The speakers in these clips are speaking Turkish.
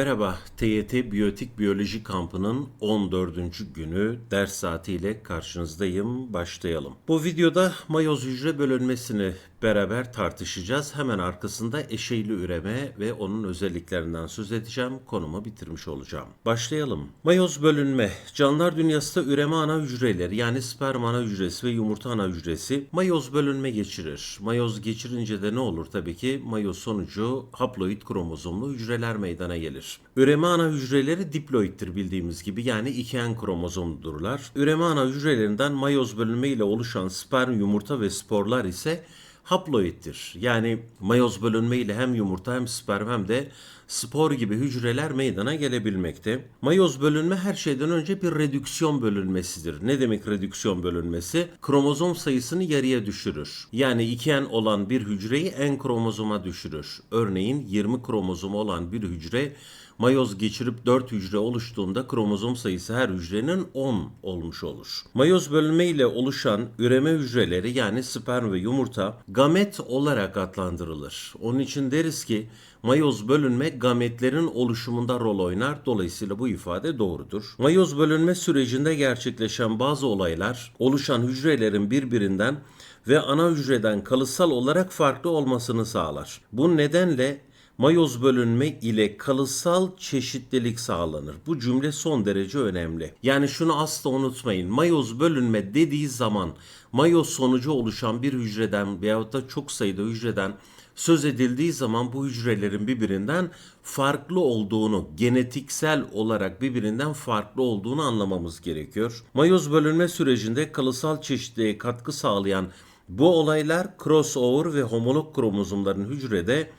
Merhaba, TYT Biyotik Biyoloji Kampı'nın 14. günü ders saatiyle karşınızdayım. Başlayalım. Bu videoda mayoz hücre bölünmesini beraber tartışacağız. Hemen arkasında eşeyli üreme ve onun özelliklerinden söz edeceğim. Konumu bitirmiş olacağım. Başlayalım. Mayoz bölünme. Canlılar dünyasında üreme ana hücreleri yani sperm ana hücresi ve yumurta ana hücresi mayoz bölünme geçirir. Mayoz geçirince de ne olur tabii ki? Mayoz sonucu haploid kromozomlu hücreler meydana gelir. Üreme ana hücreleri diploittir bildiğimiz gibi yani iki en kromozomdurlar. Üreme ana hücrelerinden mayoz bölünme ile oluşan sperm, yumurta ve sporlar ise haploittir. Yani mayoz bölünme ile hem yumurta hem sperm hem de spor gibi hücreler meydana gelebilmekte. Mayoz bölünme her şeyden önce bir redüksiyon bölünmesidir. Ne demek redüksiyon bölünmesi? Kromozom sayısını yarıya düşürür. Yani iki en olan bir hücreyi en kromozoma düşürür. Örneğin 20 kromozomu olan bir hücre mayoz geçirip 4 hücre oluştuğunda kromozom sayısı her hücrenin 10 olmuş olur. Mayoz bölünme ile oluşan üreme hücreleri yani sperm ve yumurta gamet olarak adlandırılır. Onun için deriz ki mayoz bölünme gametlerin oluşumunda rol oynar. Dolayısıyla bu ifade doğrudur. Mayoz bölünme sürecinde gerçekleşen bazı olaylar oluşan hücrelerin birbirinden ve ana hücreden kalıtsal olarak farklı olmasını sağlar. Bu nedenle mayoz bölünme ile kalıtsal çeşitlilik sağlanır. Bu cümle son derece önemli. Yani şunu asla unutmayın. Mayoz bölünme dediği zaman mayoz sonucu oluşan bir hücreden veyahut da çok sayıda hücreden söz edildiği zaman bu hücrelerin birbirinden farklı olduğunu, genetiksel olarak birbirinden farklı olduğunu anlamamız gerekiyor. Mayoz bölünme sürecinde kalıtsal çeşitliliğe katkı sağlayan bu olaylar crossover ve homolog kromozomların hücrede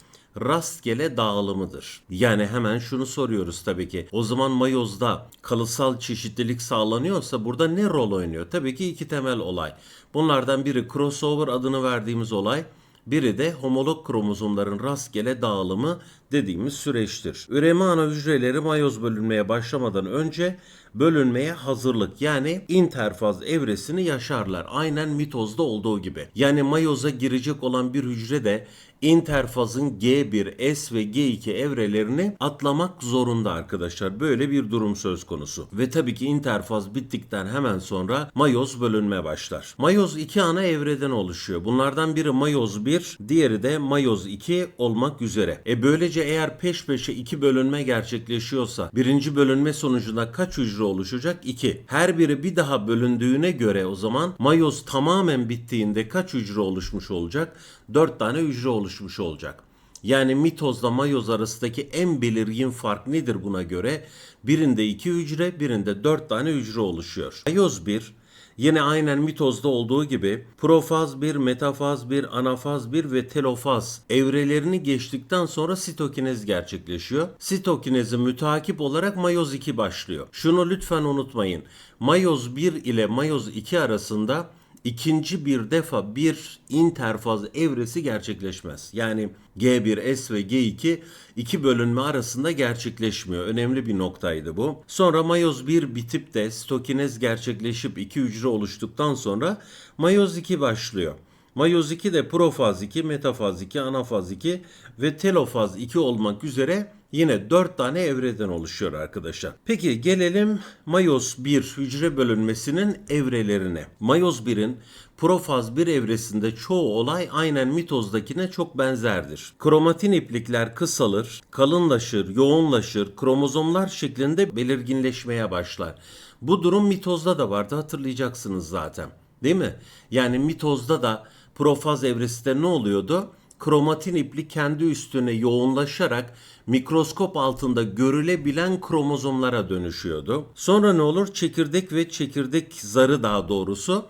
rastgele dağılımıdır. Yani hemen şunu soruyoruz tabii ki. O zaman mayozda kalıtsal çeşitlilik sağlanıyorsa burada ne rol oynuyor? Tabii ki iki temel olay. Bunlardan biri crossover adını verdiğimiz olay. Biri de homolog kromozomların rastgele dağılımı dediğimiz süreçtir. Üreme ana hücreleri mayoz bölünmeye başlamadan önce bölünmeye hazırlık yani interfaz evresini yaşarlar. Aynen mitozda olduğu gibi. Yani mayoza girecek olan bir hücre de interfazın G1, S ve G2 evrelerini atlamak zorunda arkadaşlar. Böyle bir durum söz konusu. Ve tabii ki interfaz bittikten hemen sonra mayoz bölünme başlar. Mayoz iki ana evreden oluşuyor. Bunlardan biri mayoz 1, diğeri de mayoz 2 olmak üzere. E böylece eğer peş peşe iki bölünme gerçekleşiyorsa birinci bölünme sonucunda kaç hücre oluşacak? 2. Her biri bir daha bölündüğüne göre o zaman mayoz tamamen bittiğinde kaç hücre oluşmuş olacak? 4 tane hücre oluşmuş olacak. Yani mitozla mayoz arasındaki en belirgin fark nedir buna göre? Birinde 2 hücre, birinde 4 tane hücre oluşuyor. Mayoz 1 Yine aynen mitozda olduğu gibi profaz 1, metafaz 1, anafaz 1 ve telofaz evrelerini geçtikten sonra sitokinez gerçekleşiyor. Sitokinezi mütakip olarak mayoz 2 başlıyor. Şunu lütfen unutmayın. Mayoz 1 ile mayoz 2 arasında ikinci bir defa bir interfaz evresi gerçekleşmez. Yani G1, S ve G2 iki bölünme arasında gerçekleşmiyor. Önemli bir noktaydı bu. Sonra mayoz 1 bitip de stokinez gerçekleşip iki hücre oluştuktan sonra mayoz 2 başlıyor. Mayoz 2 de profaz 2, metafaz 2, anafaz 2 ve telofaz 2 olmak üzere Yine 4 tane evreden oluşuyor arkadaşlar. Peki gelelim mayoz 1 hücre bölünmesinin evrelerine. Mayoz 1'in profaz 1 evresinde çoğu olay aynen mitozdakine çok benzerdir. Kromatin iplikler kısalır, kalınlaşır, yoğunlaşır, kromozomlar şeklinde belirginleşmeye başlar. Bu durum mitozda da vardı hatırlayacaksınız zaten. Değil mi? Yani mitozda da profaz evresinde ne oluyordu? Kromatin ipli kendi üstüne yoğunlaşarak mikroskop altında görülebilen kromozomlara dönüşüyordu. Sonra ne olur? Çekirdek ve çekirdek zarı daha doğrusu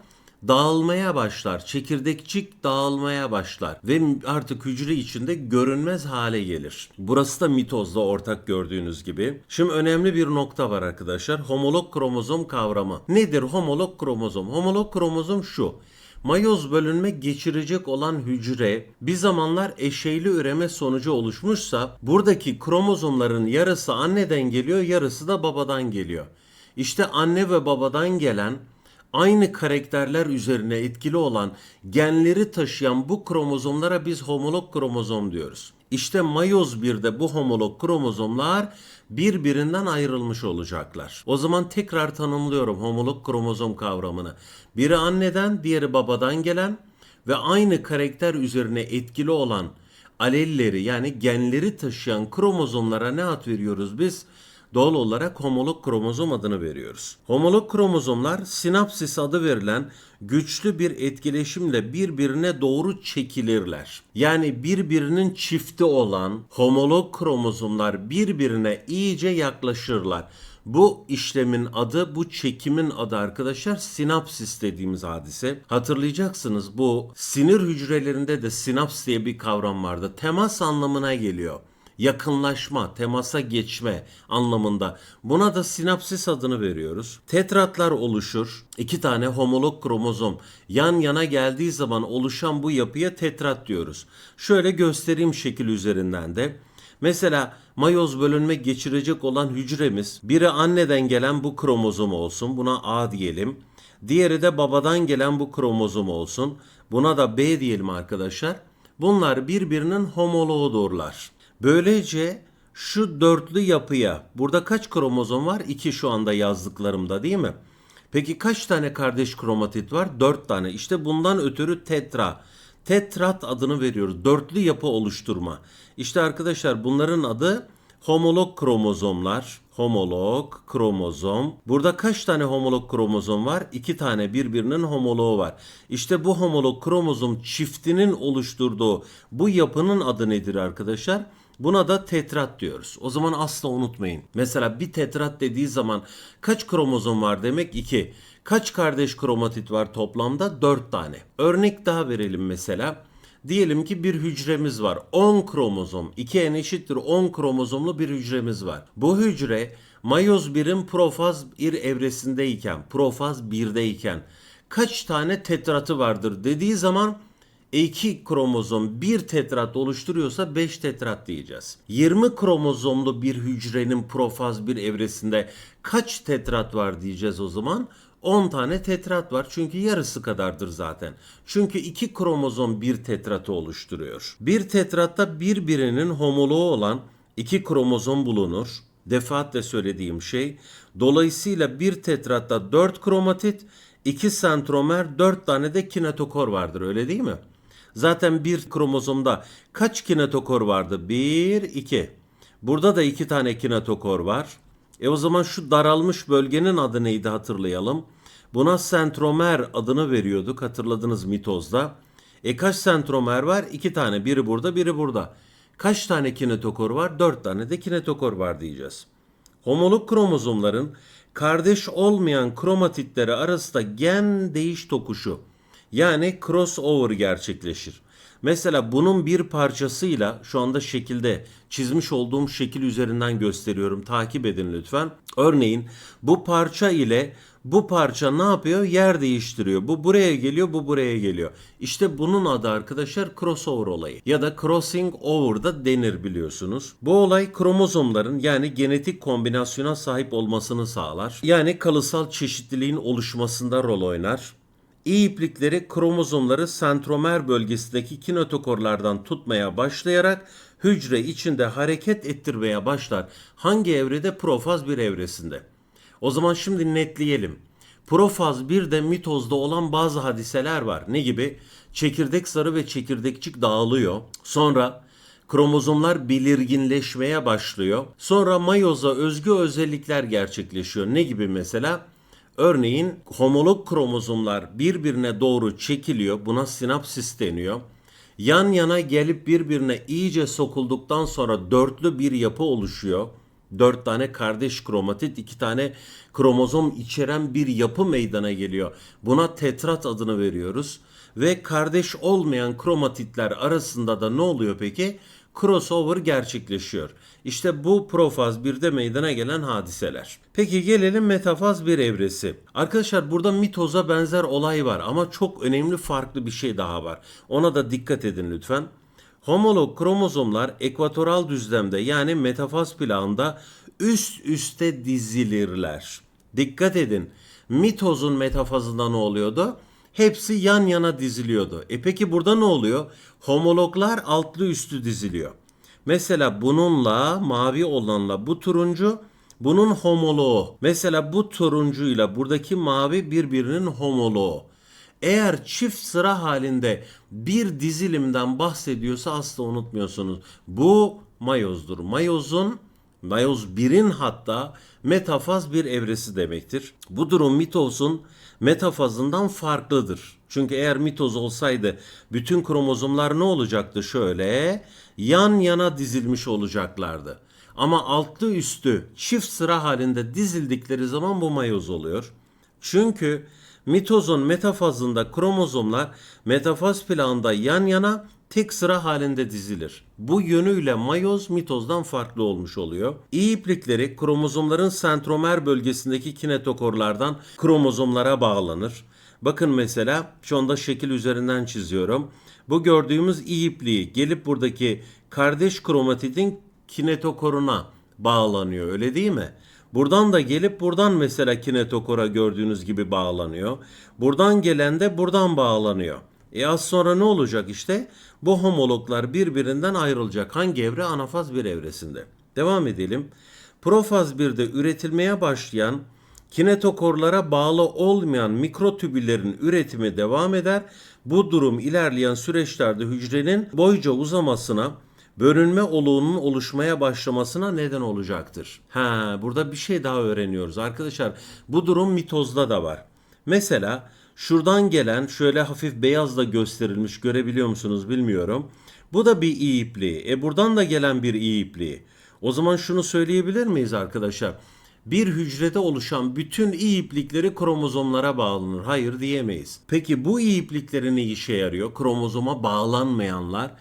dağılmaya başlar. Çekirdekçik dağılmaya başlar ve artık hücre içinde görünmez hale gelir. Burası da mitozda ortak gördüğünüz gibi. Şimdi önemli bir nokta var arkadaşlar. Homolog kromozom kavramı. Nedir homolog kromozom? Homolog kromozom şu mayoz bölünme geçirecek olan hücre bir zamanlar eşeyli üreme sonucu oluşmuşsa buradaki kromozomların yarısı anneden geliyor yarısı da babadan geliyor. İşte anne ve babadan gelen aynı karakterler üzerine etkili olan genleri taşıyan bu kromozomlara biz homolog kromozom diyoruz. İşte mayoz 1'de bu homolog kromozomlar birbirinden ayrılmış olacaklar. O zaman tekrar tanımlıyorum homolog kromozom kavramını. Biri anneden, diğeri babadan gelen ve aynı karakter üzerine etkili olan alelleri yani genleri taşıyan kromozomlara ne ad veriyoruz biz? Doğal olarak homolog kromozom adını veriyoruz. Homolog kromozomlar sinapsis adı verilen güçlü bir etkileşimle birbirine doğru çekilirler. Yani birbirinin çifti olan homolog kromozomlar birbirine iyice yaklaşırlar. Bu işlemin adı, bu çekimin adı arkadaşlar sinapsis dediğimiz hadise. Hatırlayacaksınız bu sinir hücrelerinde de sinaps diye bir kavram vardı. Temas anlamına geliyor yakınlaşma, temasa geçme anlamında. Buna da sinapsis adını veriyoruz. Tetratlar oluşur. İki tane homolog kromozom yan yana geldiği zaman oluşan bu yapıya tetrat diyoruz. Şöyle göstereyim şekil üzerinden de. Mesela mayoz bölünme geçirecek olan hücremiz biri anneden gelen bu kromozom olsun. Buna A diyelim. Diğeri de babadan gelen bu kromozom olsun. Buna da B diyelim arkadaşlar. Bunlar birbirinin homoloğudurlar. Böylece şu dörtlü yapıya burada kaç kromozom var? 2 şu anda yazdıklarımda değil mi? Peki kaç tane kardeş kromatit var? 4 tane. İşte bundan ötürü tetra. Tetrat adını veriyoruz. Dörtlü yapı oluşturma. İşte arkadaşlar bunların adı homolog kromozomlar. Homolog kromozom. Burada kaç tane homolog kromozom var? İki tane birbirinin homoloğu var. İşte bu homolog kromozom çiftinin oluşturduğu bu yapının adı nedir arkadaşlar? Buna da tetrat diyoruz. O zaman asla unutmayın. Mesela bir tetrat dediği zaman kaç kromozom var demek? 2. Kaç kardeş kromatit var toplamda? 4 tane. Örnek daha verelim mesela. Diyelim ki bir hücremiz var. 10 kromozom. 2n eşittir 10 kromozomlu bir hücremiz var. Bu hücre mayoz 1'in profaz 1 evresindeyken, profaz 1'deyken kaç tane tetratı vardır dediği zaman 2 kromozom 1 tetrat oluşturuyorsa 5 tetrat diyeceğiz. 20 kromozomlu bir hücrenin profaz bir evresinde kaç tetrat var diyeceğiz o zaman? 10 tane tetrat var çünkü yarısı kadardır zaten. Çünkü 2 kromozom bir tetratı oluşturuyor. Bir tetratta birbirinin homoloğu olan 2 kromozom bulunur. Defaatle söylediğim şey. Dolayısıyla bir tetratta 4 kromatit, 2 sentromer, 4 tane de kinetokor vardır öyle değil mi? Zaten bir kromozomda kaç kinetokor vardı? 1, 2. Burada da 2 tane kinetokor var. E o zaman şu daralmış bölgenin adı neydi hatırlayalım. Buna sentromer adını veriyorduk hatırladınız mitozda. E kaç sentromer var? 2 tane. Biri burada, biri burada. Kaç tane kinetokor var? 4 tane de kinetokor var diyeceğiz. Homolog kromozomların kardeş olmayan kromatitleri arasında gen değiş tokuşu yani crossover gerçekleşir. Mesela bunun bir parçasıyla şu anda şekilde çizmiş olduğum şekil üzerinden gösteriyorum. Takip edin lütfen. Örneğin bu parça ile bu parça ne yapıyor? Yer değiştiriyor. Bu buraya geliyor, bu buraya geliyor. İşte bunun adı arkadaşlar crossover olayı. Ya da crossing over da denir biliyorsunuz. Bu olay kromozomların yani genetik kombinasyona sahip olmasını sağlar. Yani kalısal çeşitliliğin oluşmasında rol oynar. İ iplikleri kromozomları sentromer bölgesindeki kinetokorlardan tutmaya başlayarak hücre içinde hareket ettirmeye başlar. Hangi evrede? Profaz bir evresinde. O zaman şimdi netleyelim. Profaz 1'de mitozda olan bazı hadiseler var. Ne gibi? Çekirdek sarı ve çekirdekçik dağılıyor. Sonra kromozomlar belirginleşmeye başlıyor. Sonra mayoza özgü özellikler gerçekleşiyor. Ne gibi mesela? Örneğin homolog kromozomlar birbirine doğru çekiliyor. Buna sinapsis deniyor. Yan yana gelip birbirine iyice sokulduktan sonra dörtlü bir yapı oluşuyor. Dört tane kardeş kromatit, iki tane kromozom içeren bir yapı meydana geliyor. Buna tetrat adını veriyoruz. Ve kardeş olmayan kromatitler arasında da ne oluyor peki? Crossover gerçekleşiyor. İşte bu profaz 1'de meydana gelen hadiseler. Peki gelelim metafaz bir evresi. Arkadaşlar burada mitoza benzer olay var ama çok önemli farklı bir şey daha var. Ona da dikkat edin lütfen. Homolog kromozomlar ekvatoral düzlemde yani metafaz plağında üst üste dizilirler. Dikkat edin. Mitozun metafazında ne oluyordu? Hepsi yan yana diziliyordu. E peki burada ne oluyor? Homologlar altlı üstü diziliyor. Mesela bununla mavi olanla bu turuncu bunun homoloğu. Mesela bu turuncuyla buradaki mavi birbirinin homoloğu. Eğer çift sıra halinde bir dizilimden bahsediyorsa asla unutmuyorsunuz. Bu mayozdur. Mayozun Mayoz 1'in hatta metafaz bir evresi demektir. Bu durum mitozun metafazından farklıdır. Çünkü eğer mitoz olsaydı bütün kromozomlar ne olacaktı şöyle? Yan yana dizilmiş olacaklardı. Ama altlı üstü çift sıra halinde dizildikleri zaman bu mayoz oluyor. Çünkü mitozun metafazında kromozomlar metafaz planında yan yana tek sıra halinde dizilir. Bu yönüyle mayoz mitozdan farklı olmuş oluyor. İyi iplikleri kromozomların sentromer bölgesindeki kinetokorlardan kromozomlara bağlanır. Bakın mesela şu anda şekil üzerinden çiziyorum. Bu gördüğümüz iyi ipliği gelip buradaki kardeş kromatidin kinetokoruna bağlanıyor öyle değil mi? Buradan da gelip buradan mesela kinetokora gördüğünüz gibi bağlanıyor. Buradan gelen de buradan bağlanıyor. E az sonra ne olacak işte? Bu homologlar birbirinden ayrılacak. Hangi evre? Anafaz bir evresinde. Devam edelim. Profaz 1'de üretilmeye başlayan kinetokorlara bağlı olmayan mikrotübüllerin üretimi devam eder. Bu durum ilerleyen süreçlerde hücrenin boyca uzamasına, bölünme oluğunun oluşmaya başlamasına neden olacaktır. Ha, burada bir şey daha öğreniyoruz arkadaşlar. Bu durum mitozda da var. Mesela şuradan gelen şöyle hafif beyazla gösterilmiş görebiliyor musunuz bilmiyorum. Bu da bir iyi ipliği. E buradan da gelen bir iyi ipliği. O zaman şunu söyleyebilir miyiz arkadaşlar? Bir hücrede oluşan bütün iyi iplikleri kromozomlara bağlanır. Hayır diyemeyiz. Peki bu iyi ipliklerin ne işe yarıyor? Kromozoma bağlanmayanlar.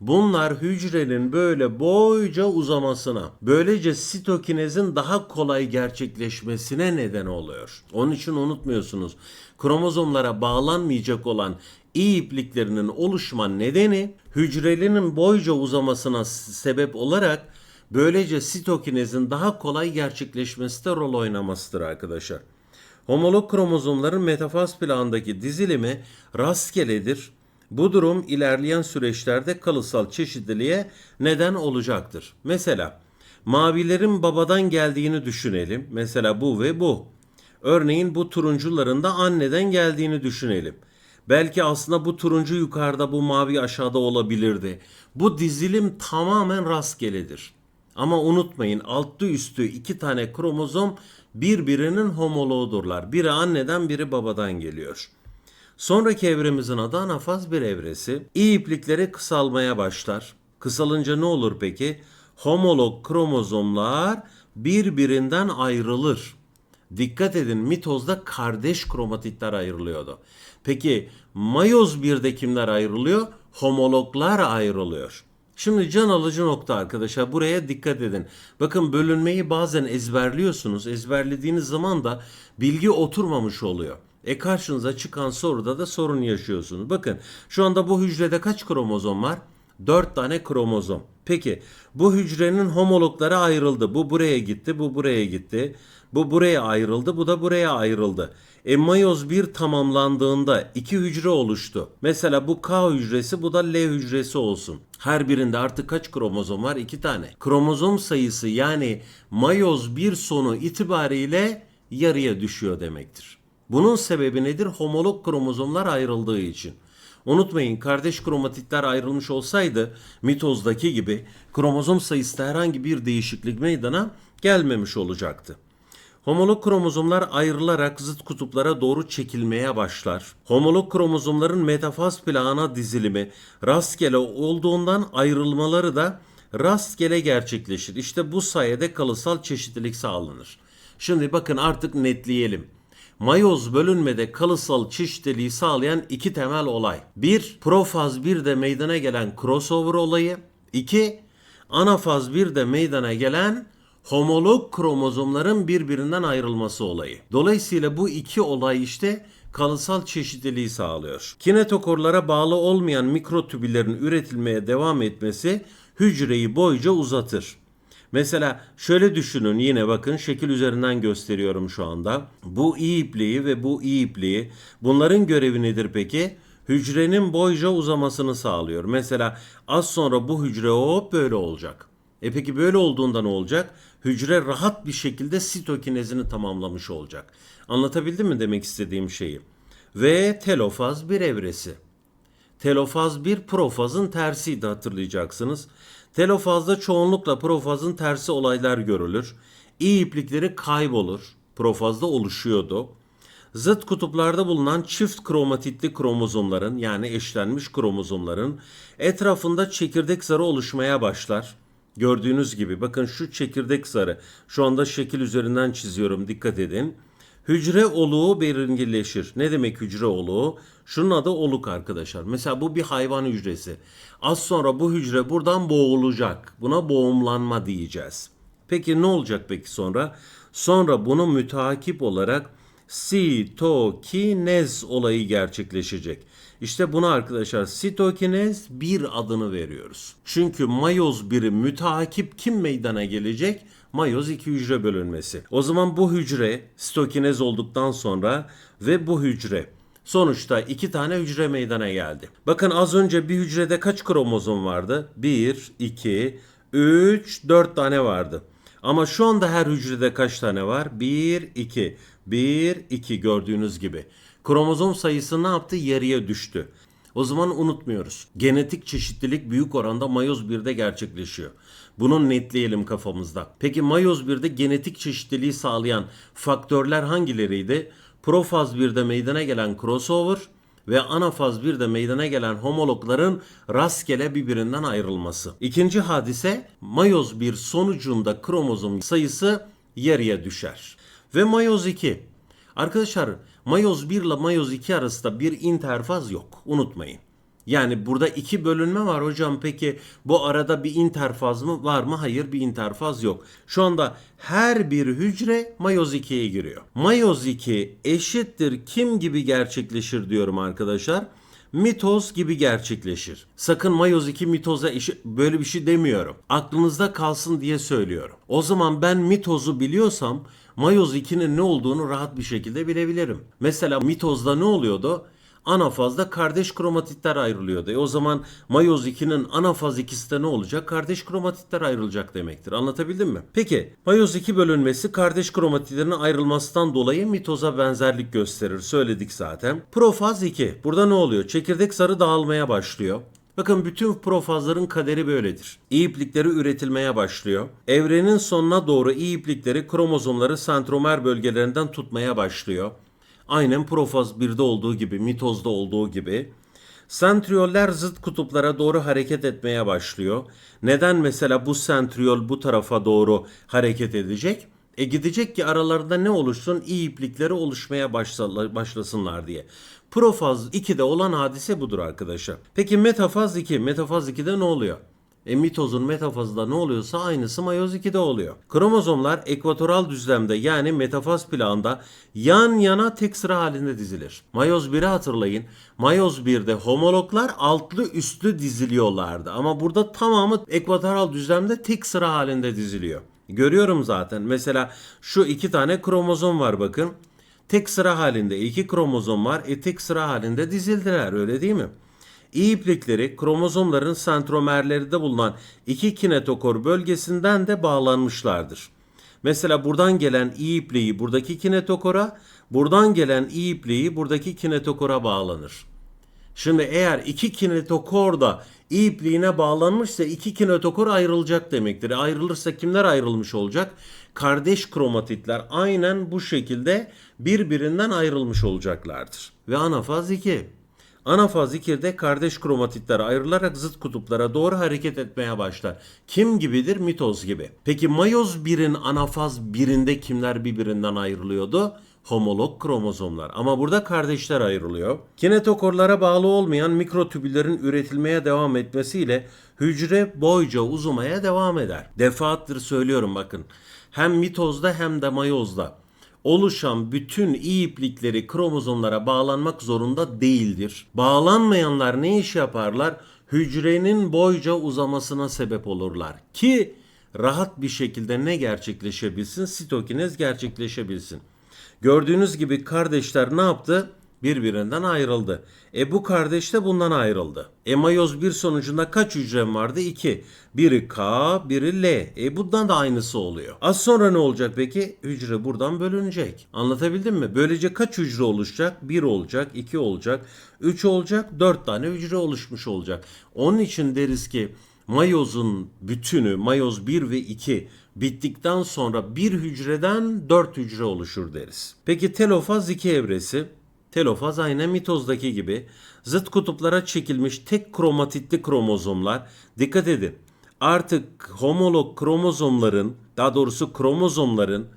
Bunlar hücrenin böyle boyca uzamasına, böylece sitokinezin daha kolay gerçekleşmesine neden oluyor. Onun için unutmuyorsunuz. Kromozomlara bağlanmayacak olan iyi ipliklerinin oluşma nedeni hücrelerinin boyca uzamasına sebep olarak böylece sitokinezin daha kolay gerçekleşmesinde rol oynamasıdır arkadaşlar. Homolog kromozomların metafaz planındaki dizilimi rastgeledir. Bu durum ilerleyen süreçlerde kalıtsal çeşitliliğe neden olacaktır. Mesela mavilerin babadan geldiğini düşünelim. Mesela bu ve bu. Örneğin bu turuncuların da anneden geldiğini düşünelim. Belki aslında bu turuncu yukarıda bu mavi aşağıda olabilirdi. Bu dizilim tamamen rastgeledir. Ama unutmayın altlı üstü iki tane kromozom birbirinin homoloğudurlar. Biri anneden biri babadan geliyor. Sonraki evremizin adı anafaz bir evresi. İyi iplikleri kısalmaya başlar. Kısalınca ne olur peki? Homolog kromozomlar birbirinden ayrılır. Dikkat edin mitozda kardeş kromatitler ayrılıyordu. Peki mayoz 1'de kimler ayrılıyor? Homologlar ayrılıyor. Şimdi can alıcı nokta arkadaşlar buraya dikkat edin. Bakın bölünmeyi bazen ezberliyorsunuz. Ezberlediğiniz zaman da bilgi oturmamış oluyor. E karşınıza çıkan soruda da sorun yaşıyorsunuz. Bakın şu anda bu hücrede kaç kromozom var? 4 tane kromozom. Peki bu hücrenin homologları ayrıldı. Bu buraya gitti, bu buraya gitti. Bu buraya ayrıldı, bu da buraya ayrıldı. E mayoz 1 tamamlandığında iki hücre oluştu. Mesela bu K hücresi, bu da L hücresi olsun. Her birinde artık kaç kromozom var? 2 tane. Kromozom sayısı yani mayoz 1 sonu itibariyle yarıya düşüyor demektir. Bunun sebebi nedir? Homolog kromozomlar ayrıldığı için. Unutmayın kardeş kromatitler ayrılmış olsaydı mitozdaki gibi kromozom sayısında herhangi bir değişiklik meydana gelmemiş olacaktı. Homolog kromozomlar ayrılarak zıt kutuplara doğru çekilmeye başlar. Homolog kromozomların metafaz plana dizilimi rastgele olduğundan ayrılmaları da rastgele gerçekleşir. İşte bu sayede kalıtsal çeşitlilik sağlanır. Şimdi bakın artık netleyelim. Mayoz bölünmede kalıtsal çeşitliliği sağlayan iki temel olay. Bir, profaz 1'de meydana gelen crossover olayı. İki, anafaz 1'de meydana gelen homolog kromozomların birbirinden ayrılması olayı. Dolayısıyla bu iki olay işte kalıtsal çeşitliliği sağlıyor. Kinetokorlara bağlı olmayan mikrotübüllerin üretilmeye devam etmesi hücreyi boyca uzatır. Mesela şöyle düşünün yine bakın şekil üzerinden gösteriyorum şu anda. Bu iyi ipliği ve bu iyi ipliği bunların görevi nedir peki? hücrenin boyca uzamasını sağlıyor. Mesela az sonra bu hücre hop böyle olacak. E peki böyle olduğunda ne olacak? Hücre rahat bir şekilde sitokinezini tamamlamış olacak. Anlatabildim mi demek istediğim şeyi? Ve telofaz bir evresi. Telofaz bir profazın tersiydi hatırlayacaksınız. Telofazda çoğunlukla profazın tersi olaylar görülür. İ iplikleri kaybolur. Profazda oluşuyordu. Zıt kutuplarda bulunan çift kromatitli kromozomların yani eşlenmiş kromozomların etrafında çekirdek zarı oluşmaya başlar. Gördüğünüz gibi bakın şu çekirdek zarı şu anda şekil üzerinden çiziyorum dikkat edin. Hücre oluğu belirginleşir. Ne demek hücre oluğu? Şunun adı oluk arkadaşlar. Mesela bu bir hayvan hücresi. Az sonra bu hücre buradan boğulacak. Buna boğumlanma diyeceğiz. Peki ne olacak peki sonra? Sonra bunu müteakip olarak sitokinez olayı gerçekleşecek. İşte buna arkadaşlar sitokinez bir adını veriyoruz. Çünkü mayoz 1'i müteakip kim meydana gelecek? Mayoz 2 hücre bölünmesi. O zaman bu hücre sitokinez olduktan sonra ve bu hücre Sonuçta iki tane hücre meydana geldi. Bakın az önce bir hücrede kaç kromozom vardı? 1, 2, 3, 4 tane vardı. Ama şu anda her hücrede kaç tane var? 1, 2. 1, 2 gördüğünüz gibi. Kromozom sayısı ne yaptı? Yarıya düştü. O zaman unutmuyoruz. Genetik çeşitlilik büyük oranda mayoz 1'de gerçekleşiyor. Bunu netleyelim kafamızda. Peki mayoz 1'de genetik çeşitliliği sağlayan faktörler hangileriydi? Profaz 1'de meydana gelen crossover ve anafaz 1'de meydana gelen homologların rastgele birbirinden ayrılması. İkinci hadise mayoz 1 sonucunda kromozom sayısı yarıya düşer. Ve mayoz 2. Arkadaşlar mayoz 1 ile mayoz 2 arasında bir interfaz yok. Unutmayın. Yani burada iki bölünme var hocam. Peki bu arada bir interfaz mı var mı? Hayır bir interfaz yok. Şu anda her bir hücre mayoz 2'ye giriyor. Mayoz 2 eşittir kim gibi gerçekleşir diyorum arkadaşlar. Mitoz gibi gerçekleşir. Sakın mayoz 2 mitoza eşit böyle bir şey demiyorum. Aklınızda kalsın diye söylüyorum. O zaman ben mitozu biliyorsam mayoz 2'nin ne olduğunu rahat bir şekilde bilebilirim. Mesela mitozda ne oluyordu? Anafazda kardeş kromatitler ayrılıyordu. E o zaman mayoz 2'nin anafaz ikisi de ne olacak? Kardeş kromatitler ayrılacak demektir. Anlatabildim mi? Peki mayoz 2 bölünmesi kardeş kromatitlerin ayrılmasından dolayı mitoza benzerlik gösterir. Söyledik zaten. Profaz 2. Burada ne oluyor? Çekirdek sarı dağılmaya başlıyor. Bakın bütün profazların kaderi böyledir. İyi iplikleri üretilmeye başlıyor. Evrenin sonuna doğru iyi iplikleri kromozomları sentromer bölgelerinden tutmaya başlıyor. Aynen profaz 1'de olduğu gibi, mitozda olduğu gibi. Sentriyoller zıt kutuplara doğru hareket etmeye başlıyor. Neden mesela bu sentriyol bu tarafa doğru hareket edecek? E gidecek ki aralarında ne oluşsun? İyi iplikleri oluşmaya başlasınlar diye. Profaz 2'de olan hadise budur arkadaşlar. Peki metafaz 2. Metafaz 2'de ne oluyor? E mitozun metafazında ne oluyorsa aynısı mayoz 2'de oluyor. Kromozomlar ekvatoral düzlemde yani metafaz planda yan yana tek sıra halinde dizilir. Mayoz 1'i hatırlayın. Mayoz 1'de homologlar altlı üstlü diziliyorlardı. Ama burada tamamı ekvatoral düzlemde tek sıra halinde diziliyor. Görüyorum zaten. Mesela şu iki tane kromozom var bakın. Tek sıra halinde iki kromozom var. E tek sıra halinde dizildiler öyle değil mi? İ iplikleri kromozomların sentromerlerinde bulunan iki kinetokor bölgesinden de bağlanmışlardır. Mesela buradan gelen İ ipliği buradaki kinetokora, buradan gelen İ ipliği buradaki kinetokora bağlanır. Şimdi eğer iki kinetokor da İ ipliğine bağlanmışsa iki kinetokor ayrılacak demektir. Ayrılırsa kimler ayrılmış olacak? Kardeş kromatitler aynen bu şekilde birbirinden ayrılmış olacaklardır. Ve anafaz 2. Anafaz 2'de kardeş kromatitler ayrılarak zıt kutuplara doğru hareket etmeye başlar. Kim gibidir? Mitoz gibi. Peki mayoz 1'in anafaz 1'inde kimler birbirinden ayrılıyordu? homolog kromozomlar. Ama burada kardeşler ayrılıyor. Kinetokorlara bağlı olmayan mikrotübüllerin üretilmeye devam etmesiyle hücre boyca uzamaya devam eder. Defaattir söylüyorum bakın. Hem mitozda hem de mayozda oluşan bütün iplikleri kromozomlara bağlanmak zorunda değildir. Bağlanmayanlar ne iş yaparlar? Hücrenin boyca uzamasına sebep olurlar ki rahat bir şekilde ne gerçekleşebilsin? Sitokinez gerçekleşebilsin. Gördüğünüz gibi kardeşler ne yaptı? Birbirinden ayrıldı. E bu kardeş de bundan ayrıldı. E mayoz 1 sonucunda kaç hücrem vardı? 2. Biri K, biri L. E bundan da aynısı oluyor. Az sonra ne olacak peki? Hücre buradan bölünecek. Anlatabildim mi? Böylece kaç hücre oluşacak? 1 olacak, 2 olacak, 3 olacak, 4 tane hücre oluşmuş olacak. Onun için deriz ki mayozun bütünü, mayoz 1 ve 2 bittikten sonra bir hücreden 4 hücre oluşur deriz. Peki telofaz 2 evresi. Telofaz aynen mitozdaki gibi zıt kutuplara çekilmiş tek kromatitli kromozomlar. Dikkat edin. Artık homolog kromozomların, daha doğrusu kromozomların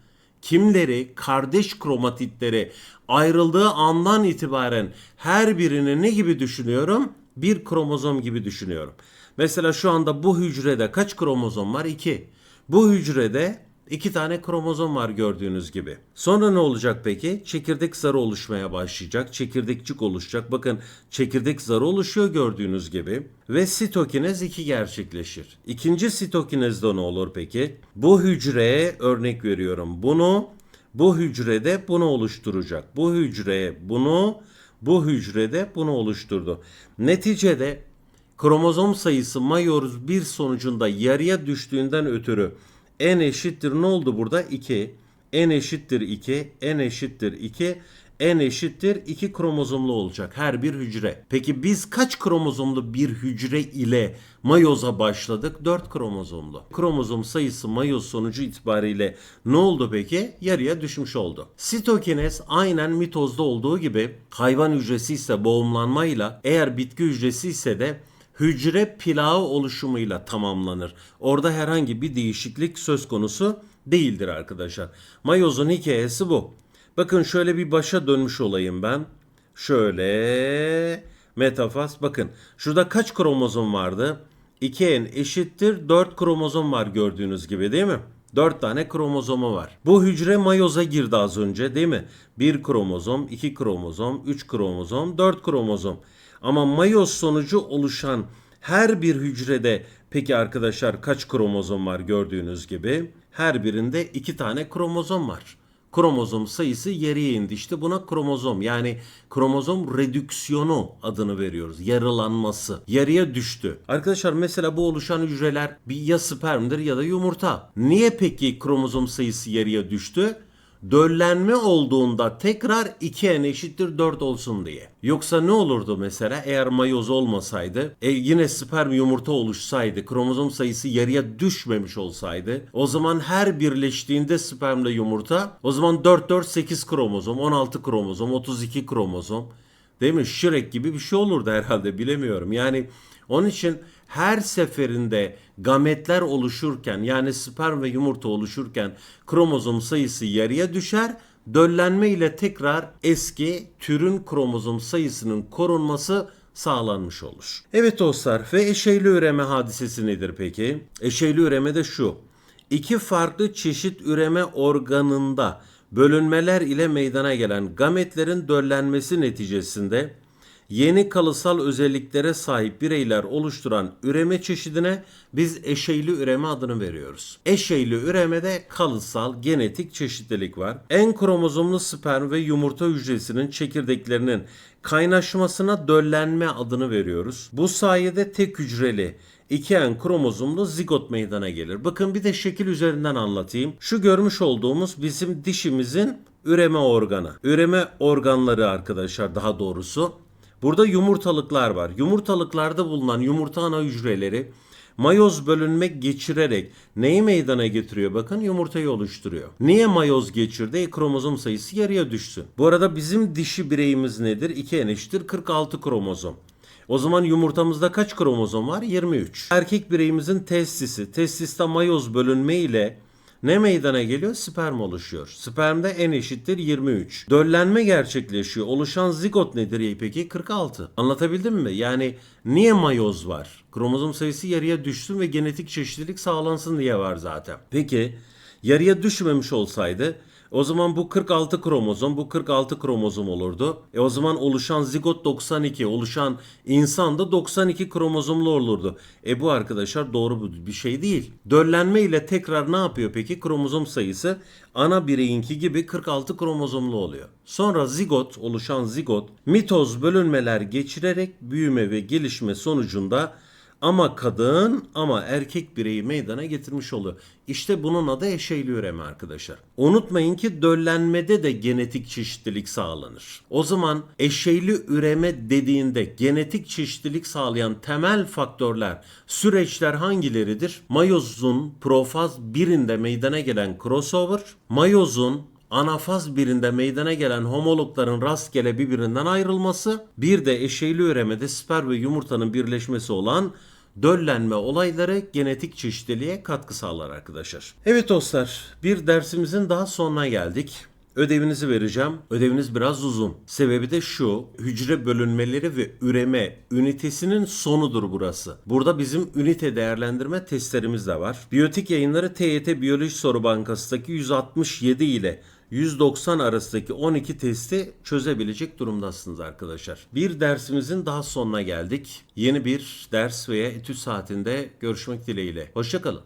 kimleri kardeş kromatitlere ayrıldığı andan itibaren her birini ne gibi düşünüyorum? Bir kromozom gibi düşünüyorum. Mesela şu anda bu hücrede kaç kromozom var? 2. Bu hücrede iki tane kromozom var gördüğünüz gibi. Sonra ne olacak peki? Çekirdek zarı oluşmaya başlayacak. Çekirdekçik oluşacak. Bakın çekirdek zarı oluşuyor gördüğünüz gibi. Ve sitokinez 2 gerçekleşir. İkinci sitokinezde ne olur peki? Bu hücreye örnek veriyorum. Bunu bu hücrede bunu oluşturacak. Bu hücreye bunu bu hücrede bunu oluşturdu. Neticede kromozom sayısı mayoruz bir sonucunda yarıya düştüğünden ötürü n eşittir ne oldu burada? 2. n eşittir 2. n eşittir 2. n eşittir 2 kromozomlu olacak her bir hücre. Peki biz kaç kromozomlu bir hücre ile mayoza başladık? 4 kromozomlu. Kromozom sayısı mayoz sonucu itibariyle ne oldu peki? Yarıya düşmüş oldu. Sitokinez aynen mitozda olduğu gibi hayvan hücresi ise boğumlanmayla eğer bitki hücresi ise de hücre plağı oluşumuyla tamamlanır. Orada herhangi bir değişiklik söz konusu değildir arkadaşlar. Mayozun hikayesi bu. Bakın şöyle bir başa dönmüş olayım ben. Şöyle metafaz bakın şurada kaç kromozom vardı? 2n eşittir 4 kromozom var gördüğünüz gibi değil mi? 4 tane kromozomu var. Bu hücre mayoza girdi az önce değil mi? 1 kromozom, 2 kromozom, 3 kromozom, 4 kromozom. Ama mayoz sonucu oluşan her bir hücrede peki arkadaşlar kaç kromozom var gördüğünüz gibi? Her birinde 2 tane kromozom var. Kromozom sayısı yarıya indi. İşte buna kromozom yani kromozom redüksiyonu adını veriyoruz. Yarılanması. Yarıya düştü. Arkadaşlar mesela bu oluşan hücreler bir ya spermdir ya da yumurta. Niye peki kromozom sayısı yarıya düştü? Döllenme olduğunda tekrar 2n eşittir 4 olsun diye. Yoksa ne olurdu mesela eğer mayoz olmasaydı, e, yine sperm yumurta oluşsaydı, kromozom sayısı yarıya düşmemiş olsaydı, o zaman her birleştiğinde spermle yumurta, o zaman 4 4 8 kromozom, 16 kromozom, 32 kromozom, değil mi? Şirek gibi bir şey olurdu herhalde bilemiyorum. Yani onun için her seferinde gametler oluşurken yani sperm ve yumurta oluşurken kromozom sayısı yarıya düşer. Döllenme ile tekrar eski türün kromozom sayısının korunması sağlanmış olur. Evet dostlar ve eşeyli üreme hadisesi nedir peki? Eşeyli üreme de şu. İki farklı çeşit üreme organında bölünmeler ile meydana gelen gametlerin döllenmesi neticesinde yeni kalısal özelliklere sahip bireyler oluşturan üreme çeşidine biz eşeyli üreme adını veriyoruz. Eşeyli üremede kalısal genetik çeşitlilik var. En kromozomlu sperm ve yumurta hücresinin çekirdeklerinin kaynaşmasına döllenme adını veriyoruz. Bu sayede tek hücreli 2N kromozomlu zigot meydana gelir. Bakın bir de şekil üzerinden anlatayım. Şu görmüş olduğumuz bizim dişimizin üreme organı. Üreme organları arkadaşlar daha doğrusu Burada yumurtalıklar var. Yumurtalıklarda bulunan yumurta ana hücreleri mayoz bölünme geçirerek neyi meydana getiriyor? Bakın yumurtayı oluşturuyor. Niye mayoz geçirdi? E, kromozom sayısı yarıya düşsün. Bu arada bizim dişi bireyimiz nedir? 2 n eşittir 46 kromozom. O zaman yumurtamızda kaç kromozom var? 23. Erkek bireyimizin testisi. Testiste mayoz bölünme ile ne meydana geliyor? Sperm oluşuyor. Spermde n eşittir 23. Döllenme gerçekleşiyor. Oluşan zigot nedir peki? 46. Anlatabildim mi? Yani niye mayoz var? Kromozom sayısı yarıya düşsün ve genetik çeşitlilik sağlansın diye var zaten. Peki yarıya düşmemiş olsaydı O zaman bu 46 kromozom, bu 46 kromozom olurdu. E o zaman oluşan zigot 92, oluşan insan da 92 kromozomlu olurdu. E bu arkadaşlar doğru bir şey değil. Döllenme ile tekrar ne yapıyor peki? Kromozom sayısı ana bireyinki gibi 46 kromozomlu oluyor. Sonra zigot, oluşan zigot mitoz bölünmeler geçirerek büyüme ve gelişme sonucunda ama kadın ama erkek bireyi meydana getirmiş oluyor. İşte bunun adı eşeyli üreme arkadaşlar. Unutmayın ki döllenmede de genetik çeşitlilik sağlanır. O zaman eşeyli üreme dediğinde genetik çeşitlilik sağlayan temel faktörler, süreçler hangileridir? Mayozun profaz birinde meydana gelen crossover, mayozun anafaz birinde meydana gelen homologların rastgele birbirinden ayrılması, bir de eşeyli üremede sper ve yumurtanın birleşmesi olan döllenme olayları genetik çeşitliliğe katkı sağlar arkadaşlar. Evet dostlar, bir dersimizin daha sonuna geldik. Ödevinizi vereceğim. Ödeviniz biraz uzun. Sebebi de şu. Hücre bölünmeleri ve üreme ünitesinin sonudur burası. Burada bizim ünite değerlendirme testlerimiz de var. Biyotik yayınları TYT Biyoloji Soru Bankası'ndaki 167 ile 190 arasındaki 12 testi çözebilecek durumdasınız arkadaşlar. Bir dersimizin daha sonuna geldik. Yeni bir ders veya etüt saatinde görüşmek dileğiyle. Hoşçakalın.